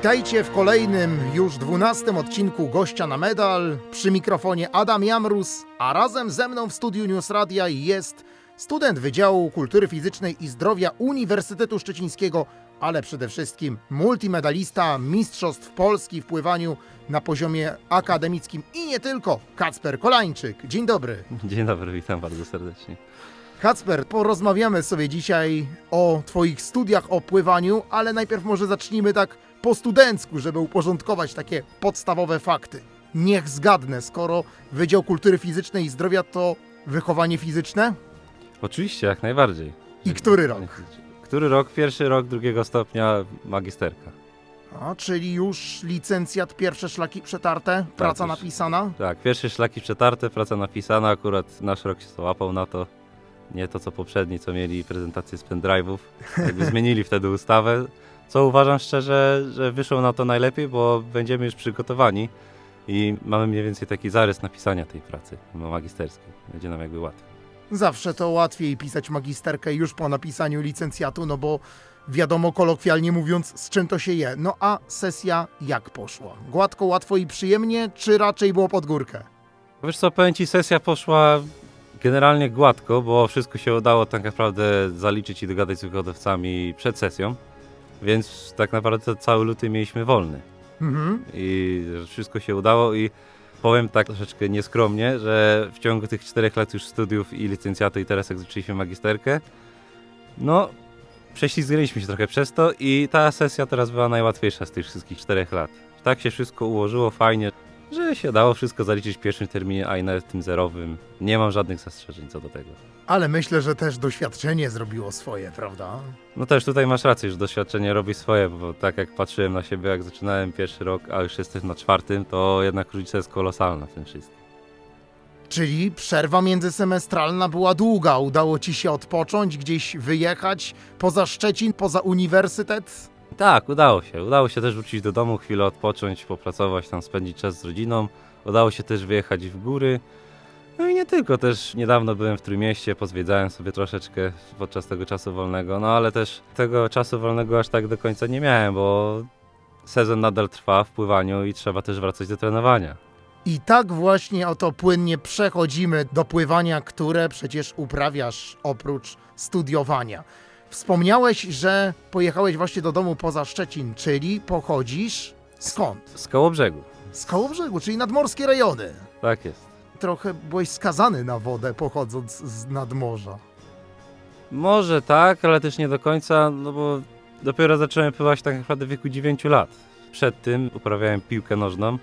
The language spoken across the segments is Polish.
Witajcie w kolejnym, już dwunastym odcinku Gościa na Medal. Przy mikrofonie Adam Jamrus, a razem ze mną w studiu News Radia jest student Wydziału Kultury Fizycznej i Zdrowia Uniwersytetu Szczecińskiego, ale przede wszystkim multimedalista Mistrzostw Polski w pływaniu na poziomie akademickim i nie tylko, Kacper Kolańczyk. Dzień dobry. Dzień dobry, witam bardzo serdecznie. Kacper, porozmawiamy sobie dzisiaj o Twoich studiach o pływaniu, ale najpierw może zacznijmy tak po studencku, żeby uporządkować takie podstawowe fakty. Niech zgadnę, skoro Wydział Kultury Fizycznej i Zdrowia to wychowanie fizyczne? Oczywiście, jak najbardziej. I który rok? Który rok? Pierwszy rok drugiego stopnia magisterka. A, czyli już licencjat, pierwsze szlaki przetarte, praca już. napisana? Tak, pierwsze szlaki przetarte, praca napisana, akurat nasz rok się załapał na to. Nie to co poprzedni, co mieli prezentację z pendrive'ów. Jakby zmienili wtedy ustawę, co uważam szczerze, że wyszło na to najlepiej, bo będziemy już przygotowani i mamy mniej więcej taki zarys napisania tej pracy magisterskiej. Będzie nam jakby łatwiej. Zawsze to łatwiej pisać magisterkę już po napisaniu licencjatu, no bo wiadomo kolokwialnie mówiąc, z czym to się je. No a sesja jak poszła? Gładko, łatwo i przyjemnie, czy raczej było pod górkę? Wiesz co, powiem Ci, sesja poszła generalnie gładko, bo wszystko się udało tak naprawdę zaliczyć i dogadać z wykładowcami przed sesją, więc tak naprawdę cały luty mieliśmy wolny Mhm. i wszystko się udało i powiem tak troszeczkę nieskromnie, że w ciągu tych czterech lat już studiów i licencjatu i teraz jak zaczęliśmy magisterkę, no prześlizgnęliśmy się trochę przez to i ta sesja teraz była najłatwiejsza z tych wszystkich czterech lat. Tak się wszystko ułożyło fajnie, że się dało wszystko zaliczyć w pierwszym terminie, a i nawet w tym zerowym. Nie mam żadnych zastrzeżeń co do tego. Ale myślę, że też doświadczenie zrobiło swoje, prawda? No też tutaj masz rację, że doświadczenie robi swoje, bo tak jak patrzyłem na siebie, jak zaczynałem pierwszy rok, a już jestem na czwartym, to jednak różnica jest kolosalna w tym wszystkim. Czyli przerwa międzysemestralna była długa. Udało ci się odpocząć, gdzieś wyjechać poza Szczecin, poza uniwersytet? Tak, udało się. Udało się też wrócić do domu, chwilę odpocząć, popracować, tam spędzić czas z rodziną. Udało się też wyjechać w góry. No i nie tylko, też niedawno byłem w Trójmieście, pozwiedzałem sobie troszeczkę podczas tego czasu wolnego, no ale też tego czasu wolnego aż tak do końca nie miałem, bo sezon nadal trwa w pływaniu i trzeba też wracać do trenowania. I tak właśnie oto płynnie przechodzimy do pływania, które przecież uprawiasz oprócz studiowania. Wspomniałeś, że pojechałeś właśnie do domu poza Szczecin, czyli pochodzisz skąd? Z Kołobrzegu. Z Kołobrzegu, czyli nadmorskie rejony. Tak jest. Trochę byłeś skazany na wodę pochodząc z nadmorza. Może tak, ale też nie do końca, no bo dopiero zacząłem pływać tak naprawdę w wieku 9 lat. Przed tym uprawiałem piłkę nożną,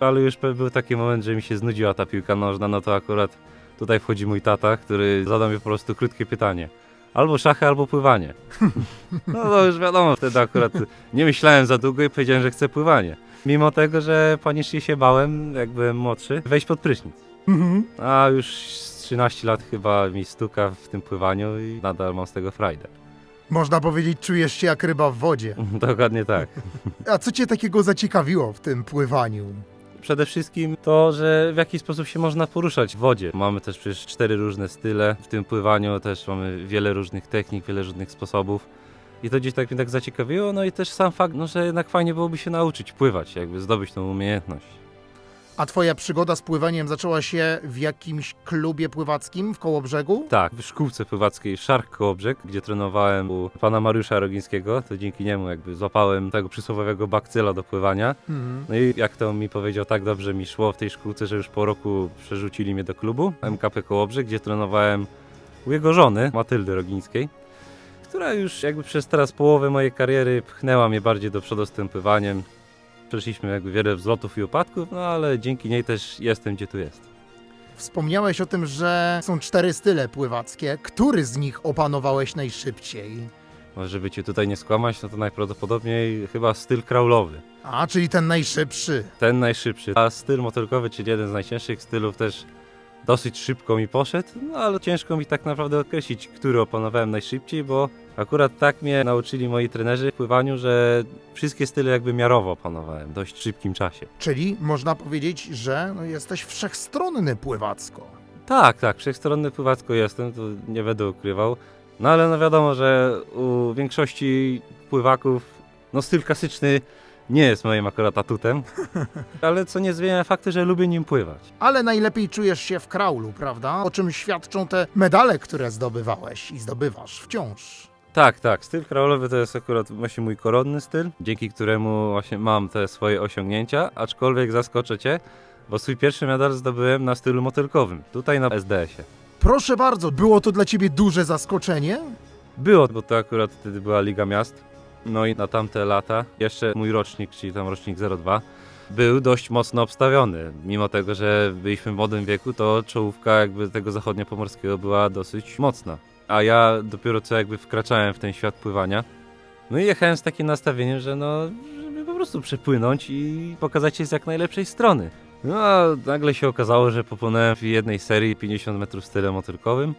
ale już był taki moment, że mi się znudziła ta piłka nożna, no to akurat tutaj wchodzi mój tata, który zadał mi po prostu krótkie pytanie. Albo szachy, albo pływanie. No to już wiadomo, wtedy akurat nie myślałem za długo i powiedziałem, że chcę pływanie. Mimo tego, że panicznie się bałem, jak byłem młodszy, wejść pod prysznic. Mhm. A już z 13 lat chyba mi stuka w tym pływaniu i nadal mam z tego frajdę. Można powiedzieć, czujesz się jak ryba w wodzie. Dokładnie tak. A co cię takiego zaciekawiło w tym pływaniu? Przede wszystkim to, że w jaki sposób się można poruszać w wodzie. Mamy też przecież cztery różne style w tym pływaniu, też mamy wiele różnych technik, wiele różnych sposobów. I to gdzieś tak mnie tak zaciekawiło, no i też sam fakt, no, że jednak fajnie byłoby się nauczyć pływać, jakby zdobyć tą umiejętność. A twoja przygoda z pływaniem zaczęła się w jakimś klubie pływackim w Kołobrzegu? Tak, w szkółce pływackiej Szark Kołobrzeg, gdzie trenowałem u pana Mariusza Rogińskiego, to dzięki niemu jakby złapałem tego przysłowiowego bakcyla do pływania. Mhm. No i jak to mi powiedział, tak dobrze mi szło w tej szkółce, że już po roku przerzucili mnie do klubu MKP Kołobrzeg, gdzie trenowałem u jego żony, Matyldy Rogińskiej, która już jakby przez teraz połowę mojej kariery pchnęła mnie bardziej do przodu z tym pływaniem. Przeszliśmy jakby wiele wzlotów i upadków, no ale dzięki niej też jestem, gdzie tu jestem. Wspomniałeś o tym, że są cztery style pływackie. Który z nich opanowałeś najszybciej? Może żeby cię tutaj nie skłamać, no to najprawdopodobniej chyba styl krauluwy. A, czyli ten najszybszy. Ten najszybszy. A styl motylkowy, czyli jeden z najcięższych stylów też dosyć szybko mi poszedł, no ale ciężko mi tak naprawdę określić, który opanowałem najszybciej, bo akurat tak mnie nauczyli moi trenerzy w pływaniu, że wszystkie style jakby miarowo opanowałem w dość szybkim czasie. Czyli można powiedzieć, że no, jesteś wszechstronny pływacko. Tak, tak, wszechstronny pływacko jestem, to nie będę ukrywał. No ale no wiadomo, że u większości pływaków no styl klasyczny nie jest moim akurat atutem, ale co nie zmienia faktu, że lubię nim pływać. Ale najlepiej czujesz się w kraulu, prawda? O czym świadczą te medale, które zdobywałeś i zdobywasz wciąż. Tak, tak, styl kraolowy to jest akurat właśnie mój koronny styl, dzięki któremu właśnie mam te swoje osiągnięcia, aczkolwiek zaskoczę Cię, bo swój pierwszy medal zdobyłem na stylu motylkowym, tutaj na SDS-ie. Proszę bardzo, było to dla ciebie duże zaskoczenie? Było, bo to akurat wtedy była Liga Miast. No i na tamte lata jeszcze mój rocznik, czyli tam rocznik 02, był dość mocno obstawiony. Mimo tego, że byliśmy w młodym wieku, to czołówka jakby tego zachodniopomorskiego była dosyć mocna. A ja dopiero co jakby wkraczałem w ten świat pływania. No i jechałem z takim nastawieniem, że no, żeby po prostu przepłynąć i pokazać się z jak najlepszej strony. No a nagle się okazało, że popłynąłem w jednej serii 50 metrów stylem motylkowym.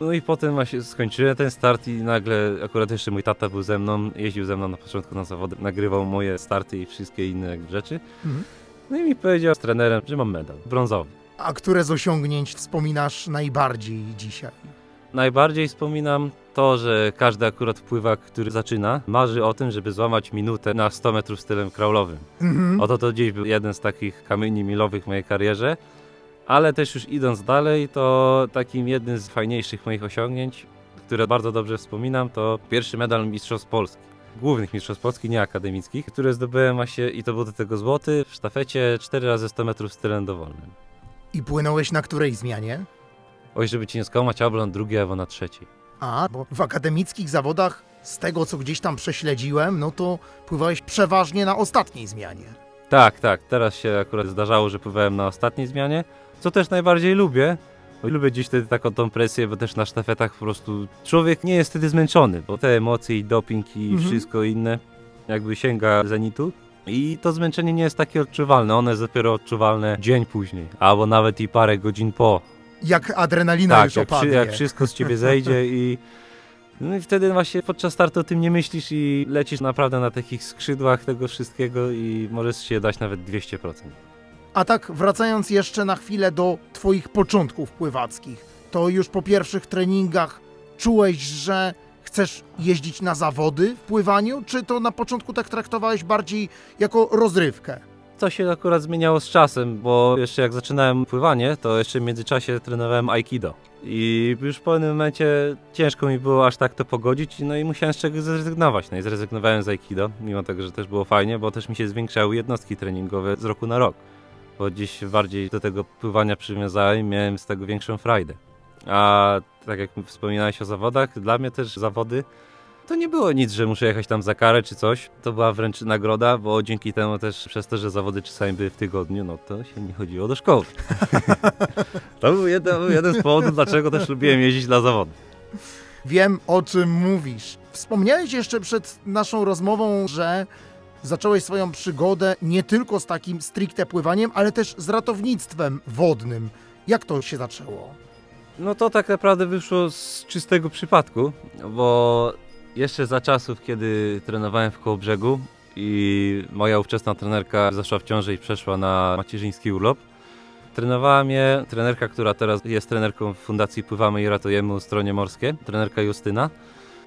No i potem właśnie skończyłem ten start i nagle akurat jeszcze mój tata był ze mną, jeździł ze mną na początku na zawody, nagrywał moje starty i wszystkie inne rzeczy. Mhm. No i mi powiedział z trenerem, że mam medal brązowy. A które z osiągnięć wspominasz najbardziej dzisiaj? Najbardziej wspominam to, że każdy akurat pływak, który zaczyna, marzy o tym, żeby złamać minutę na 100 metrów stylem kraulowym. Mhm. Oto to dziś był jeden z takich kamieni milowych w mojej karierze, ale też już idąc dalej, to takim jednym z fajniejszych moich osiągnięć, które bardzo dobrze wspominam, to pierwszy medal Mistrzostw Polski. Głównych Mistrzostw Polski, nie akademickich, które zdobyłem właśnie i to był do tego złoty w sztafecie 4 razy 100 metrów stylem dowolnym. I płynąłeś na której zmianie? Oj, żeby ci nie skłamać, albo na drugiej, albo na trzeciej. A, bo w akademickich zawodach, z tego co gdzieś tam prześledziłem, no to pływałeś przeważnie na ostatniej zmianie. Tak, tak, teraz się akurat zdarzało, że pływałem na ostatniej zmianie, co też najbardziej lubię. Bo lubię gdzieś wtedy taką tą presję, bo też na sztafetach po prostu człowiek nie jest wtedy zmęczony, bo te emocje i doping i Mhm. wszystko inne jakby sięga zenitu. I to zmęczenie nie jest takie odczuwalne, one jest dopiero odczuwalne dzień później, albo nawet i parę godzin po. Jak adrenalina tak, już jak, opadnie. jak wszystko z ciebie zejdzie i no i wtedy właśnie podczas startu o tym nie myślisz i lecisz naprawdę na takich skrzydłach tego wszystkiego i możesz się dać nawet 200%. A tak wracając jeszcze na chwilę do twoich początków pływackich, to już po pierwszych treningach czułeś, że chcesz jeździć na zawody w pływaniu, czy to na początku tak traktowałeś bardziej jako rozrywkę? To się akurat zmieniało z czasem, bo jeszcze jak zaczynałem pływanie, to jeszcze w międzyczasie trenowałem aikido. I już w pewnym momencie ciężko mi było aż tak to pogodzić, no i musiałem z czegoś zrezygnować. No i zrezygnowałem z aikido, mimo tego, że też było fajnie, bo też mi się zwiększały jednostki treningowe z roku na rok. Bo gdzieś bardziej do tego pływania przywiązałem i miałem z tego większą frajdę. A tak jak wspominałeś o zawodach, dla mnie też zawody to nie było nic, że muszę jechać tam za karę czy coś. To była wręcz nagroda, bo dzięki temu też przez to, że zawody czasami były w tygodniu, no to się nie chodziło do szkoły. to był jeden, jeden z powodów, dlaczego też lubiłem jeździć na zawody. Wiem, o czym mówisz. Wspomniałeś jeszcze przed naszą rozmową, że zacząłeś swoją przygodę nie tylko z takim stricte pływaniem, ale też z ratownictwem wodnym. Jak to się zaczęło? No to tak naprawdę wyszło z czystego przypadku, bo jeszcze za czasów, kiedy trenowałem w Kołobrzegu i moja ówczesna trenerka zaszła w ciąży i przeszła na macierzyński urlop, trenowała mnie trenerka, która teraz jest trenerką Fundacji Pływamy i Ratujemy Stronie Morskie, trenerka Justyna,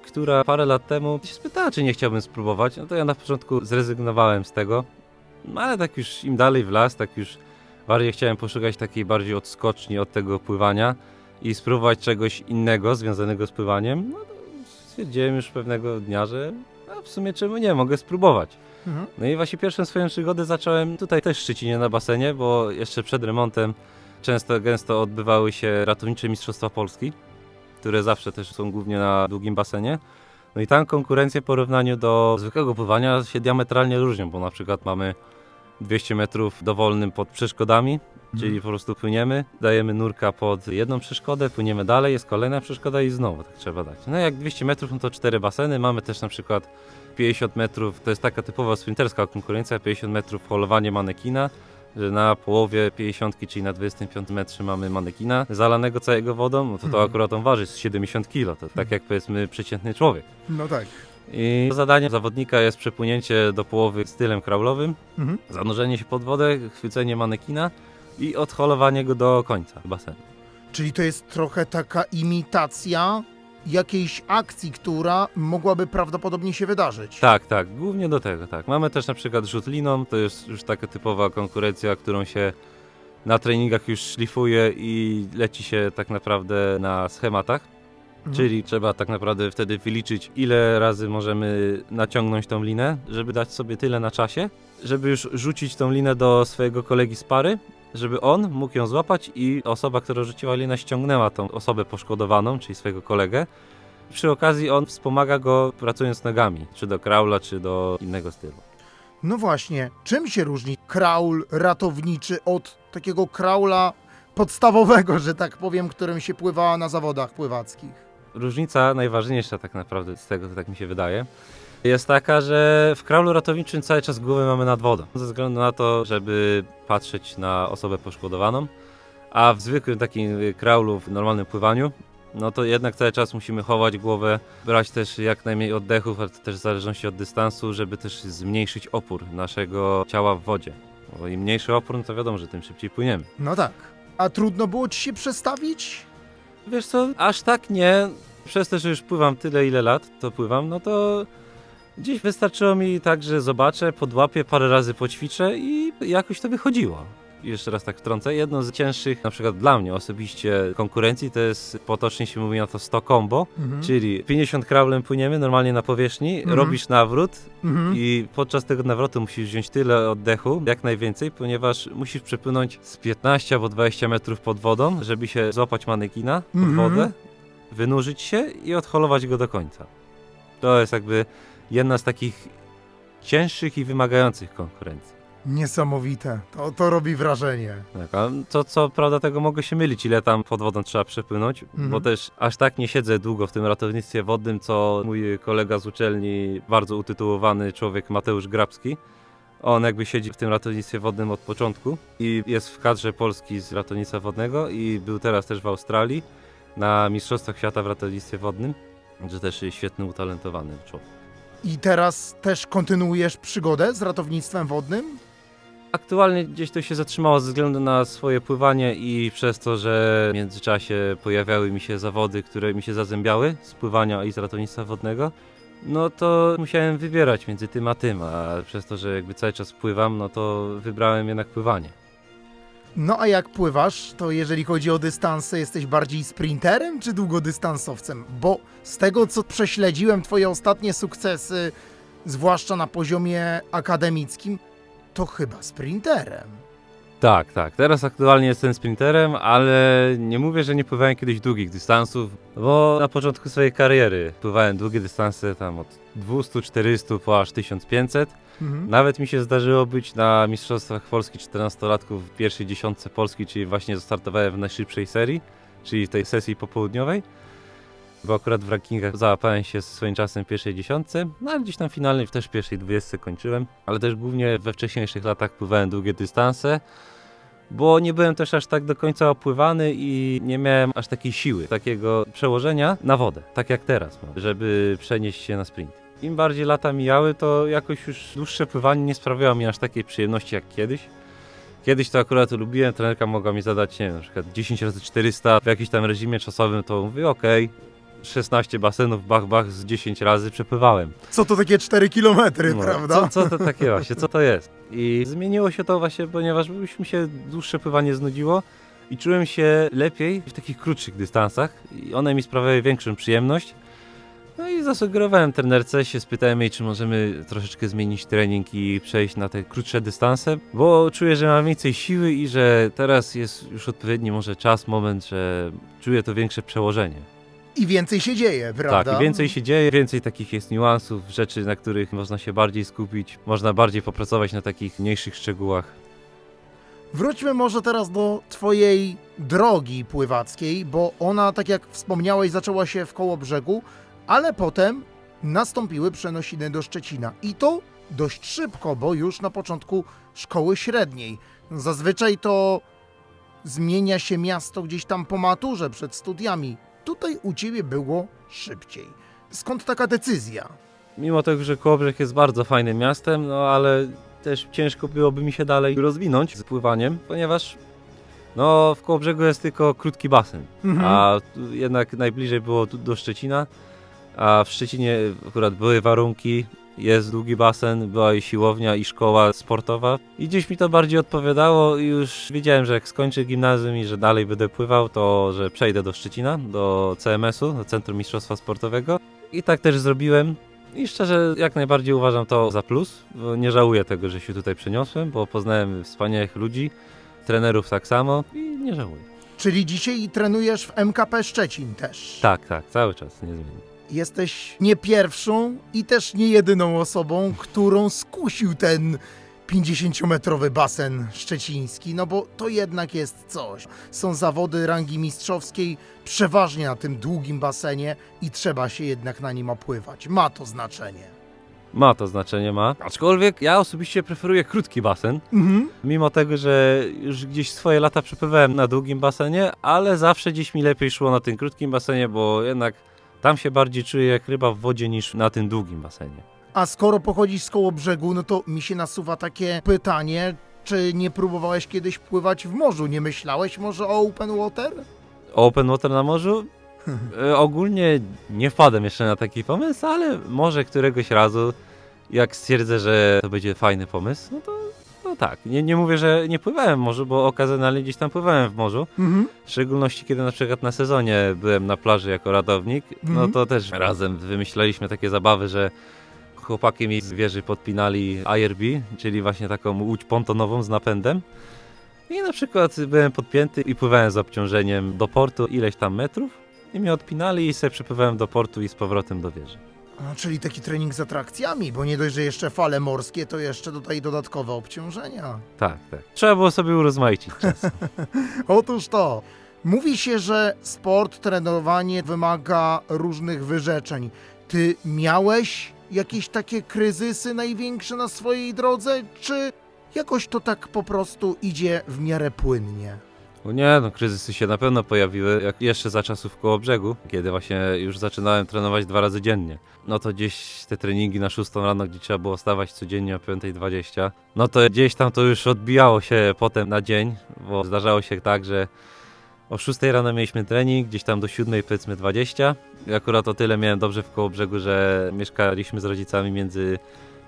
która parę lat temu się spytała, czy nie chciałbym spróbować. No to ja na początku zrezygnowałem z tego, no ale tak już im dalej w las, tak już bardziej chciałem poszukać takiej bardziej odskoczni od tego pływania i spróbować czegoś innego związanego z pływaniem, no stwierdziłem już pewnego dnia, że w sumie czemu nie, mogę spróbować. Mhm. No i właśnie pierwszą swoją przygodę zacząłem tutaj też w Szczecinie na basenie, bo jeszcze przed remontem często, gęsto odbywały się ratownicze Mistrzostwa Polski, które zawsze też są głównie na długim basenie. No i tam konkurencje w porównaniu do zwykłego pływania się diametralnie różnią, bo na przykład mamy 200 metrów dowolnym pod przeszkodami, Czyli po prostu płyniemy, dajemy nurka pod jedną przeszkodę, płyniemy dalej, jest kolejna przeszkoda i znowu tak trzeba dać. No jak 200 metrów, no to cztery baseny, mamy też na przykład 50 metrów, to jest taka typowa sprinterska konkurencja, 50 metrów holowanie manekina, że na połowie 50, czyli na 25 metrze mamy manekina zalanego całego wodą, no to to Mhm. akurat on waży z 70 kg, to tak jak powiedzmy przeciętny człowiek. No tak. I zadaniem zawodnika jest przepłynięcie do połowy stylem kraulowym, Mhm. zanurzenie się pod wodę, chwycenie manekina i odholowanie go do końca basenu. Czyli to jest trochę taka imitacja jakiejś akcji, która mogłaby prawdopodobnie się wydarzyć. Tak, tak, głównie do tego, tak. Mamy też na przykład rzut liną, to jest już taka typowa konkurencja, którą się na treningach już szlifuje i leci się tak naprawdę na schematach. Mhm. Czyli trzeba tak naprawdę wtedy wyliczyć, ile razy możemy naciągnąć tą linę, żeby dać sobie tyle na czasie, żeby już rzucić tą linę do swojego kolegi z pary, żeby on mógł ją złapać i osoba, która rzuciła linę, ściągnęła tą osobę poszkodowaną, czyli swojego kolegę. Przy okazji on wspomaga go pracując nogami, czy do kraula, czy do innego stylu. No właśnie, czym się różni kraul ratowniczy od takiego kraula podstawowego, że tak powiem, którym się pływa na zawodach pływackich? Różnica najważniejsza tak naprawdę z tego, co tak mi się wydaje, jest taka, że w kraulu ratowniczym cały czas głowę mamy nad wodą. Ze względu na to, żeby patrzeć na osobę poszkodowaną, a w zwykłym takim kraulu, w normalnym pływaniu, no to jednak cały czas musimy chować głowę, brać też jak najmniej oddechów, ale też w zależności od dystansu, żeby też zmniejszyć opór naszego ciała w wodzie. Bo im mniejszy opór, no to wiadomo, że tym szybciej płyniemy. No tak. A trudno było ci się przestawić? Wiesz co, aż tak nie. Przez to, że już pływam tyle, ile lat, to pływam, no to gdzieś wystarczyło mi tak, że zobaczę, podłapię, parę razy poćwiczę i jakoś to wychodziło. Jeszcze raz tak wtrącę, jedną z cięższych, na przykład dla mnie osobiście, konkurencji to jest, potocznie się mówi na to 100 combo, Mhm. czyli 50 kraulem płyniemy normalnie na powierzchni, Mhm. robisz nawrót Mhm. i podczas tego nawrotu musisz wziąć tyle oddechu, jak najwięcej, ponieważ musisz przepłynąć z 15 albo 20 metrów pod wodą, żeby się złapać manekina pod Mhm. wodę, wynurzyć się i odholować go do końca. To jest jakby jedna z takich cięższych i wymagających konkurencji. Niesamowite. To, to robi wrażenie. Tak, a to co prawda tego mogę się mylić, ile tam pod wodą trzeba przepłynąć, Mhm. bo też aż tak nie siedzę długo w tym ratownictwie wodnym, co mój kolega z uczelni, bardzo utytułowany człowiek Mateusz Grabski. On jakby siedzi w tym ratownictwie wodnym od początku i jest w kadrze Polski z ratownictwa wodnego i był teraz też w Australii na Mistrzostwach Świata w ratownictwie wodnym, że też świetny, utalentowany człowiek. I teraz też kontynuujesz przygodę z ratownictwem wodnym? Aktualnie gdzieś to się zatrzymało ze względu na swoje pływanie i przez to, że w międzyczasie pojawiały mi się zawody, które mi się zazębiały z pływania i z ratownictwa wodnego. No to musiałem wybierać między tym a tym, a przez to, że jakby cały czas pływam, no to wybrałem jednak pływanie. No a jak pływasz, to jeżeli chodzi o dystanse, jesteś bardziej sprinterem czy długodystansowcem? Bo z tego, co prześledziłem twoje ostatnie sukcesy, zwłaszcza na poziomie akademickim, to chyba sprinterem. Tak, tak. Teraz aktualnie jestem sprinterem, ale nie mówię, że nie pływałem kiedyś długich dystansów, bo na początku swojej kariery pływałem długie dystanse tam od 200, 400 po aż 1500. Mhm. Nawet mi się zdarzyło być na Mistrzostwach Polski 14-latków w pierwszej dziesiątce Polski, czyli właśnie zastartowałem w najszybszej serii, czyli w tej sesji popołudniowej. Bo akurat w rankingach załapałem się swoim czasem w pierwszej dziesiątce, no ale gdzieś tam finalnie też w pierwszej dwudziestce kończyłem. Ale też głównie we wcześniejszych latach pływałem długie dystanse, bo nie byłem też aż tak do końca opływany i nie miałem aż takiej siły, takiego przełożenia na wodę, tak jak teraz mam, żeby przenieść się na sprint. Im bardziej lata mijały, to jakoś już dłuższe pływanie nie sprawiało mi aż takiej przyjemności jak kiedyś. Kiedyś to akurat lubiłem, trenerka mogła mi zadać, nie wiem, na przykład 10 razy 400 w jakimś tam reżimie czasowym, to mówię okej, 16 basenów, bach, bach z 10 razy przepływałem. Co to takie 4 kilometry, No, prawda? Co, co to takie właśnie, co to jest? I zmieniło się to właśnie, ponieważ już mi się dłuższe pływanie znudziło i czułem się lepiej w takich krótszych dystansach i one mi sprawiały większą przyjemność. Zasugerowałem trenerce, się spytałem jej, czy możemy troszeczkę zmienić trening i przejść na te krótsze dystanse, bo czuję, że mam więcej siły i że teraz jest już odpowiedni może czas, moment, że czuję to większe przełożenie. I więcej się dzieje, prawda? Tak, i więcej się dzieje, więcej takich jest niuansów, rzeczy, na których można się bardziej skupić, można bardziej popracować na takich mniejszych szczegółach. Wróćmy może teraz do Twojej drogi pływackiej, bo ona, tak jak wspomniałeś, zaczęła się w koło brzegu, ale potem nastąpiły przenosiny do Szczecina. I to dość szybko, bo już na początku szkoły średniej. Zazwyczaj to zmienia się miasto gdzieś tam po maturze przed studiami. Tutaj u Ciebie było szybciej. Skąd taka decyzja? Mimo tego, że Kołobrzeg jest bardzo fajnym miastem, no ale też ciężko byłoby mi się dalej rozwinąć z pływaniem, ponieważ No, w Kołobrzegu jest tylko krótki basen, Mhm. a jednak najbliżej było tu do Szczecina, a w Szczecinie akurat były warunki, jest długi basen, była i siłownia, i szkoła sportowa i gdzieś mi to bardziej odpowiadało i już wiedziałem, że jak skończę gimnazjum i że dalej będę pływał, to że przejdę do Szczecina, do CMS-u, do Centrum Mistrzostwa Sportowego i tak też zrobiłem. I szczerze, jak najbardziej uważam to za plus, nie żałuję tego, że się tutaj przeniosłem, bo poznałem wspaniałych ludzi, trenerów tak samo i nie żałuję. Czyli dzisiaj trenujesz w MKP Szczecin też. Tak, tak, cały czas niezmiennie. Jesteś nie pierwszą i też nie jedyną osobą, którą skusił ten 50-metrowy basen szczeciński, no bo to jednak jest coś. Są zawody rangi mistrzowskiej przeważnie na tym długim basenie i trzeba się jednak na nim opływać. Ma to znaczenie. Ma to znaczenie, ma. Aczkolwiek ja osobiście preferuję krótki basen, Mhm. mimo tego, że już gdzieś swoje lata przepływałem na długim basenie, ale zawsze gdzieś mi lepiej szło na tym krótkim basenie, bo jednak tam się bardziej czuję jak ryba w wodzie niż na tym długim basenie. A skoro pochodzisz z koło brzegu, no to mi się nasuwa takie pytanie, czy nie próbowałeś kiedyś pływać w morzu? Nie myślałeś może o open water? Open water na morzu? E, ogólnie nie wpadłem jeszcze na taki pomysł, ale może któregoś razu, jak stwierdzę, że to będzie fajny pomysł, no to no tak. Nie, nie mówię, że nie pływałem w morzu, bo okazjonalnie gdzieś tam pływałem w morzu. Mhm. W szczególności kiedy na przykład na sezonie byłem na plaży jako ratownik, no Mhm. to też razem wymyślaliśmy takie zabawy, że chłopaki mi z wieży podpinali IRB, czyli właśnie taką łódź pontonową z napędem. I na przykład byłem podpięty i pływałem z obciążeniem do portu ileś tam metrów i mnie odpinali i sobie przypływałem do portu i z powrotem do wieży. A, czyli taki trening z atrakcjami, bo nie dość, że jeszcze fale morskie, to jeszcze tutaj dodatkowe obciążenia. Tak, tak. Trzeba było sobie urozmaicić czas. Otóż to. Mówi się, że sport, trenowanie wymaga różnych wyrzeczeń. Ty miałeś jakieś takie kryzysy największe na swojej drodze, czy jakoś to tak po prostu idzie w miarę płynnie? O nie, no kryzysy się na pewno pojawiły, jak jeszcze za czasów koło brzegu, kiedy właśnie już zaczynałem trenować dwa razy dziennie. No to gdzieś te treningi na 6 rano, gdzie trzeba było stawać codziennie o 5.20, no to gdzieś tam to już odbijało się potem na dzień, bo zdarzało się tak, że o 6 rano mieliśmy trening, gdzieś tam do 7 powiedzmy 20. I akurat o tyle miałem dobrze w koło brzegu, że mieszkaliśmy z rodzicami między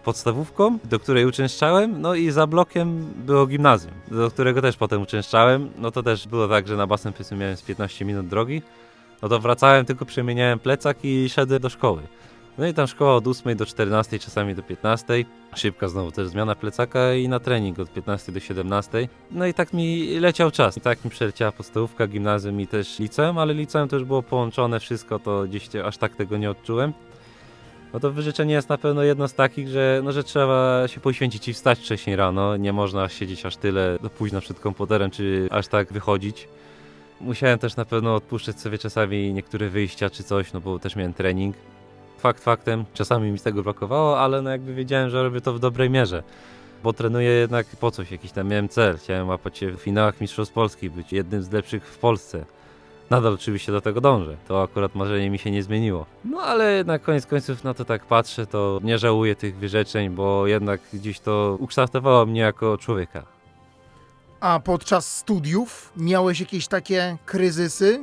podstawówką, do której uczęszczałem, no i za blokiem było gimnazjum, do którego też potem uczęszczałem. No to też było tak, że na basen powiedzmy miałem z 15 minut drogi, no to wracałem, tylko przemieniałem plecak i szedłem do szkoły. No i tam szkoła od 8 do 14, czasami do 15. Szybka znowu też zmiana plecaka i na trening od 15 do 17. No i tak mi leciał czas. I tak mi przeleciała podstawówka, gimnazjum i też liceum, ale liceum już było połączone wszystko, to gdzieś aż tak tego nie odczułem. No to wyrzeczenie jest na pewno jedno z takich, że, no, że trzeba się poświęcić i wstać wcześniej rano. Nie można siedzieć aż tyle do późna przed komputerem, czy aż tak wychodzić. Musiałem też na pewno odpuszczać sobie czasami niektóre wyjścia czy coś, no bo też miałem trening. Fakt faktem, czasami mi z tego blokowało, ale no jakby wiedziałem, że robię to w dobrej mierze. Bo trenuję jednak po coś, jakiś tam miałem cel. Chciałem łapać się w finałach Mistrzostw Polski, być jednym z lepszych w Polsce. Nadal oczywiście do tego dążę. To akurat marzenie mi się nie zmieniło. No ale na koniec końców na to tak patrzę, to nie żałuję tych wyrzeczeń, bo jednak gdzieś to ukształtowało mnie jako człowieka. A podczas studiów miałeś jakieś takie kryzysy?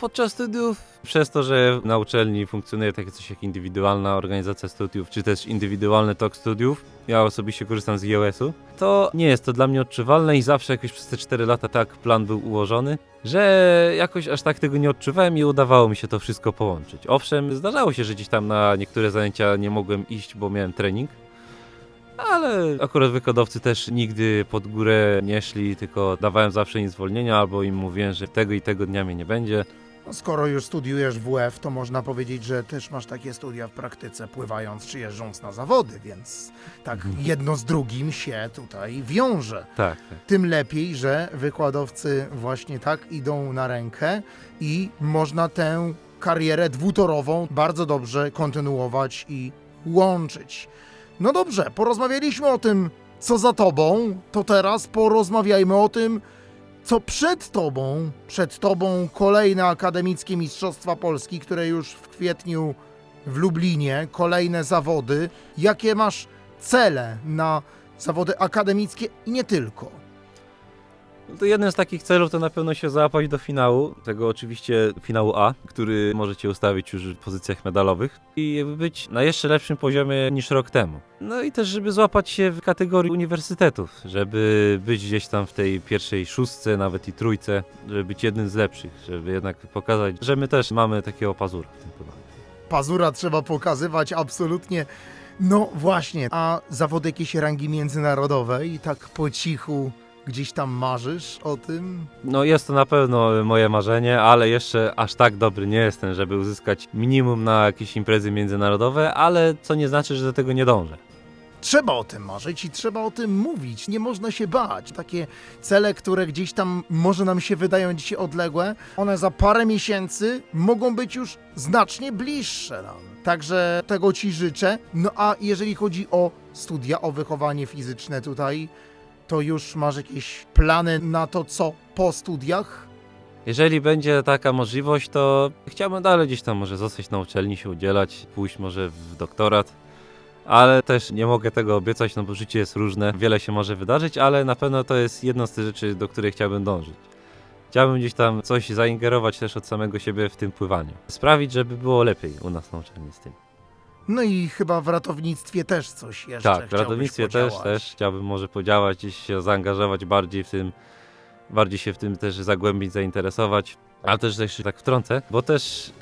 Podczas studiów, przez to, że na uczelni funkcjonuje takie coś jak indywidualna organizacja studiów, czy też indywidualny tok studiów, ja osobiście korzystam z iOS-u, to nie jest to dla mnie odczuwalne i zawsze jakoś przez te 4 lata tak plan był ułożony, że jakoś aż tak tego nie odczuwałem i udawało mi się to wszystko połączyć. Owszem, zdarzało się, że gdzieś tam na niektóre zajęcia nie mogłem iść, bo miałem trening, ale akurat wykładowcy też nigdy pod górę nie szli, tylko dawałem zawsze im zwolnienia albo im mówiłem, że tego i tego dnia mnie nie będzie. No, skoro już studiujesz WF, to można powiedzieć, że też masz takie studia w praktyce, pływając czy jeżdżąc na zawody, więc tak jedno z drugim się tutaj wiąże. Tak, tak. Tym lepiej, że wykładowcy właśnie tak idą na rękę i można tę karierę dwutorową bardzo dobrze kontynuować i łączyć. No dobrze, porozmawialiśmy o tym, co za tobą, to teraz porozmawiajmy o tym, co przed tobą. Przed tobą kolejne akademickie Mistrzostwa Polski, które już w kwietniu w Lublinie, kolejne zawody. Jakie masz cele na zawody akademickie i nie tylko? No to jednym z takich celów to na pewno się załapać do finału, tego oczywiście finału A, który możecie ustawić już w pozycjach medalowych i być na jeszcze lepszym poziomie niż rok temu. No i też, żeby złapać się w kategorii uniwersytetów, żeby być gdzieś tam w tej pierwszej szóstce, nawet i trójce, żeby być jednym z lepszych, żeby jednak pokazać, że my też mamy takiego pazura w tym pływaniu. Pazura trzeba pokazywać absolutnie. No właśnie, a zawody jakieś rangi międzynarodowej, tak po cichu gdzieś tam marzysz o tym? No jest to na pewno moje marzenie, ale jeszcze aż tak dobry nie jestem, żeby uzyskać minimum na jakieś imprezy międzynarodowe, ale co nie znaczy, że do tego nie dążę. Trzeba o tym marzyć i trzeba o tym mówić. Nie można się bać. Takie cele, które gdzieś tam może nam się wydają dzisiaj odległe, one za parę miesięcy mogą być już znacznie bliższe nam. Także tego Ci życzę. No a jeżeli chodzi o studia, o wychowanie fizyczne tutaj, to już masz jakieś plany na to, co po studiach? Jeżeli będzie taka możliwość, to chciałbym dalej gdzieś tam może zostać na uczelni, się udzielać, pójść może w doktorat, ale też nie mogę tego obiecać, no bo życie jest różne, wiele się może wydarzyć, ale na pewno to jest jedna z tych rzeczy, do której chciałbym dążyć. Chciałbym gdzieś tam coś zaingerować też od samego siebie w tym pływaniu. Sprawić, żeby było lepiej u nas na uczelni z tym. No i chyba w ratownictwie też coś jeszcze Tak, w chciałbyś ratownictwie też, podziałać. też chciałbym może podziałać, gdzieś się zaangażować bardziej w tym, bardziej się w tym też zagłębić, zainteresować, ale też jeszcze tak wtrącę, bo też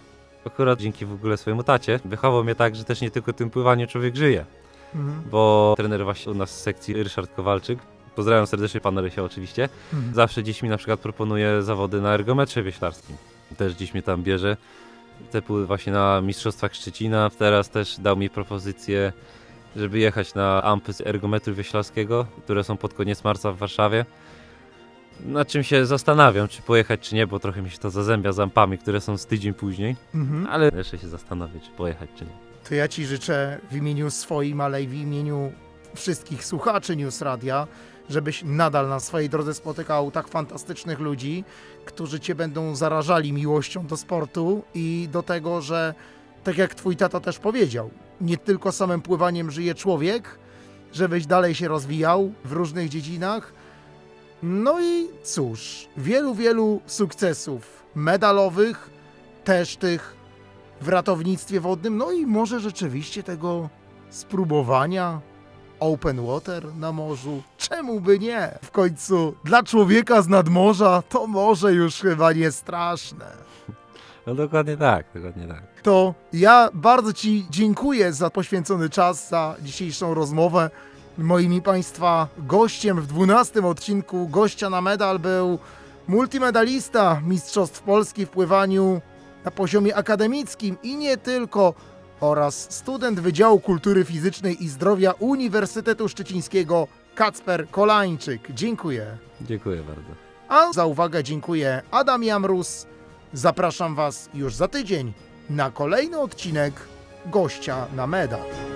akurat dzięki w ogóle swojemu tacie wychował mnie tak, że też nie tylko tym pływaniu człowiek żyje, Mhm. bo trener właśnie u nas z sekcji Ryszard Kowalczyk, pozdrawiam serdecznie pana Rysia oczywiście, Mhm. zawsze dziś mi na przykład proponuje zawody na ergometrze wieślarskim. Też dziś mnie tam bierze. Te były właśnie na Mistrzostwach Szczecina. Teraz też dał mi propozycję, żeby jechać na ampy z ergometru wieślarskiego, które są pod koniec marca w Warszawie. Na czym się zastanawiam, czy pojechać, czy nie, bo trochę mi się to zazębia z ampami, które są z tydzień później. Mhm. Ale jeszcze się zastanowię, czy pojechać, czy nie. To ja Ci życzę w imieniu swoim, ale i w imieniu wszystkich słuchaczy News Radia, żebyś nadal na swojej drodze spotykał tak fantastycznych ludzi, którzy Cię będą zarażali miłością do sportu i do tego, że tak jak Twój tata też powiedział, nie tylko samym pływaniem żyje człowiek, żebyś dalej się rozwijał w różnych dziedzinach. No i cóż, wielu, wielu sukcesów medalowych, też tych w ratownictwie wodnym, no i może rzeczywiście tego spróbowania open water na morzu. Czemu by nie? W końcu dla człowieka z nadmorza to może już chyba nie straszne. No dokładnie tak, dokładnie tak. To ja bardzo Ci dziękuję za poświęcony czas, za dzisiejszą rozmowę. Moim i Państwa gościem w 12 odcinku Gościa na Medal był multimedalista Mistrzostw Polski w pływaniu na poziomie akademickim i nie tylko oraz student Wydziału Kultury Fizycznej i Zdrowia Uniwersytetu Szczecińskiego Kacper Kolańczyk. Dziękuję. Dziękuję bardzo. A za uwagę dziękuję Adam Jamrus. Zapraszam Was już za tydzień na kolejny odcinek Gościa na Medal.